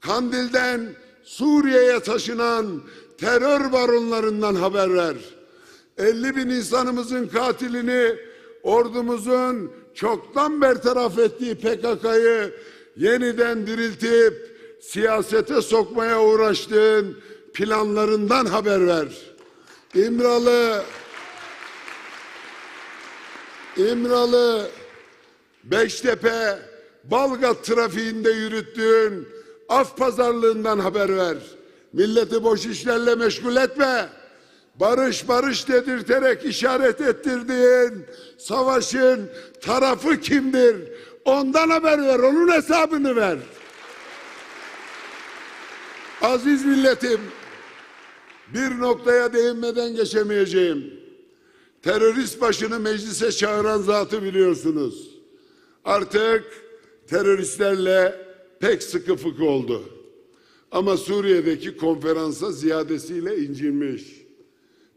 Kandil'den Suriye'ye taşınan terör baronlarından haber ver. 50 bin insanımızın katilini ordumuzun çoktan bertaraf ettiği PKK'yı yeniden diriltip siyasete sokmaya uğraştığın planlarından haber ver. İmralı İmralı Beştepe Balgat trafiğinde yürüttüğün af pazarlığından haber ver. Milleti boş işlerle meşgul etme. Barış barış dedirterek işaret ettirdiğin savaşın tarafı kimdir? Ondan haber ver, onun hesabını ver. Aziz milletim, bir noktaya değinmeden geçemeyeceğim. Terörist başını meclise çağıran zatı biliyorsunuz. Artık teröristlerle pek sıkı fıkı oldu. Ama Suriye'deki konferansa ziyadesiyle incinmiş.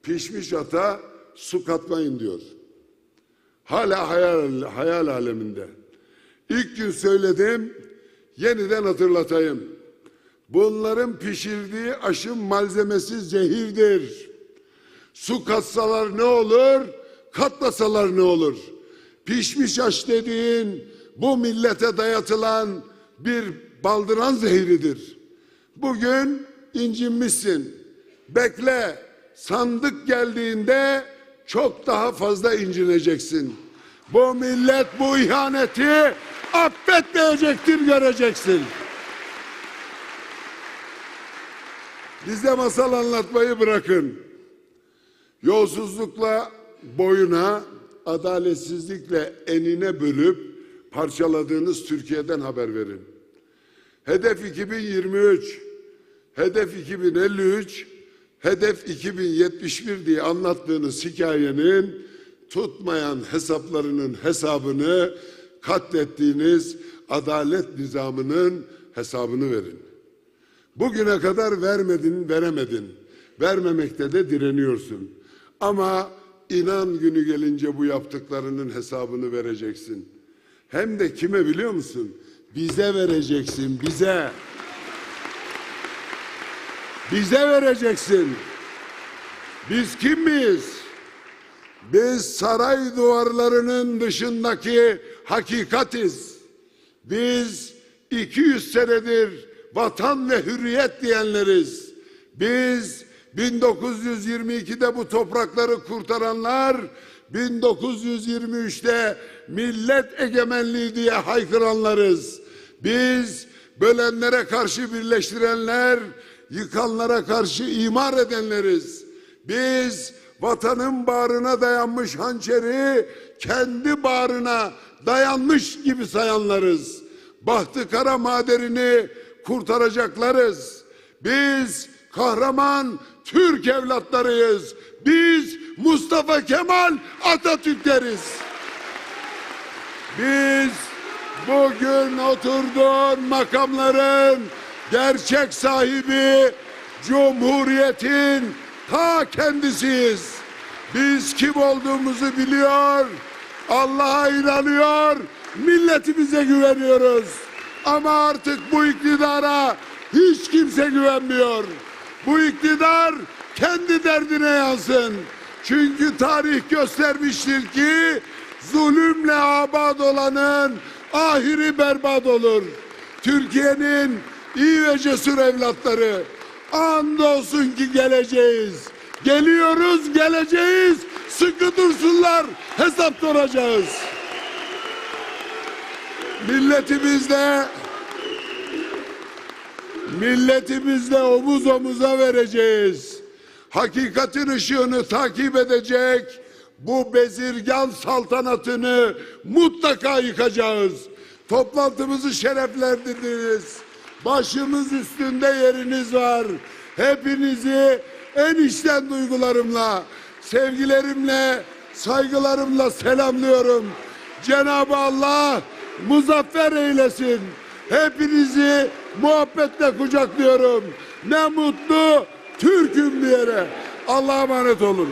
Pişmiş ata su katmayın diyor. Hala hayal, hayal aleminde. İlk gün söyledim, yeniden hatırlatayım. Bunların pişirdiği aşın malzemesi zehirdir. Su katsalar ne olur, katmasalar ne olur? Pişmiş aş dediğin bu millete dayatılan bir baldıran zehridir. Bugün incinmişsin. Bekle. Sandık geldiğinde çok daha fazla incineceksin. Bu millet bu ihaneti affetmeyecektir göreceksin. Bize masal anlatmayı bırakın. Yolsuzlukla boyuna, adaletsizlikle enine bölüp parçaladığınız Türkiye'den haber verin. Hedef 2023, hedef 2053, hedef 2071 diye anlattığınız hikayenin tutmayan hesaplarının hesabını katlettiğiniz adalet nizamının hesabını verin. Bugüne kadar vermedin, veremedin. Vermemekte de direniyorsun. Ama inan günü gelince bu yaptıklarının hesabını vereceksin. Hem de kime biliyor musun? Bize vereceksin, bize. Bize vereceksin. Biz kim miyiz? Biz saray duvarlarının dışındaki hakikatiz. Biz 200 senedir vatan ve hürriyet diyenleriz. Biz 1922'de bu toprakları kurtaranlar 1923'te millet egemenliği diye haykıranlarız. Biz bölenlere karşı birleştirenler, yıkanlara karşı imar edenleriz. Biz vatanın bağrına dayanmış hançeri kendi bağrına dayanmış gibi sayanlarız. Bahtı kara maderini kurtaracaklarız. Biz kahraman Türk evlatlarıyız. Biz Mustafa Kemal Atatürk'leriz. Biz bugün oturduğun makamların gerçek sahibi Cumhuriyet'in ta kendisiyiz. Biz kim olduğumuzu biliyor, Allah'a inanıyor, milletimize güveniyoruz. Ama artık bu iktidara hiç kimse güvenmiyor. Bu iktidar kendi derdine yansın. Çünkü tarih göstermiştir ki zulümle abad olanın ahiri berbat olur. Türkiye'nin iyi ve cesur evlatları andolsun ki geleceğiz. Geliyoruz, geleceğiz. Sıkı dursunlar, hesap soracağız. Milletimizle milletimizle omuz omuza vereceğiz. Hakikatin ışığını takip edecek bu bezirgan saltanatını mutlaka yıkacağız. Toplantımızı şereflendirdiniz. Başımız üstünde yeriniz var. Hepinizi en içten duygularımla, sevgilerimle, saygılarımla selamlıyorum. Cenab-ı Allah muzaffer eylesin. Hepinizi muhabbetle kucaklıyorum. Ne mutlu Türk'üm diyene. Allah'a emanet olun.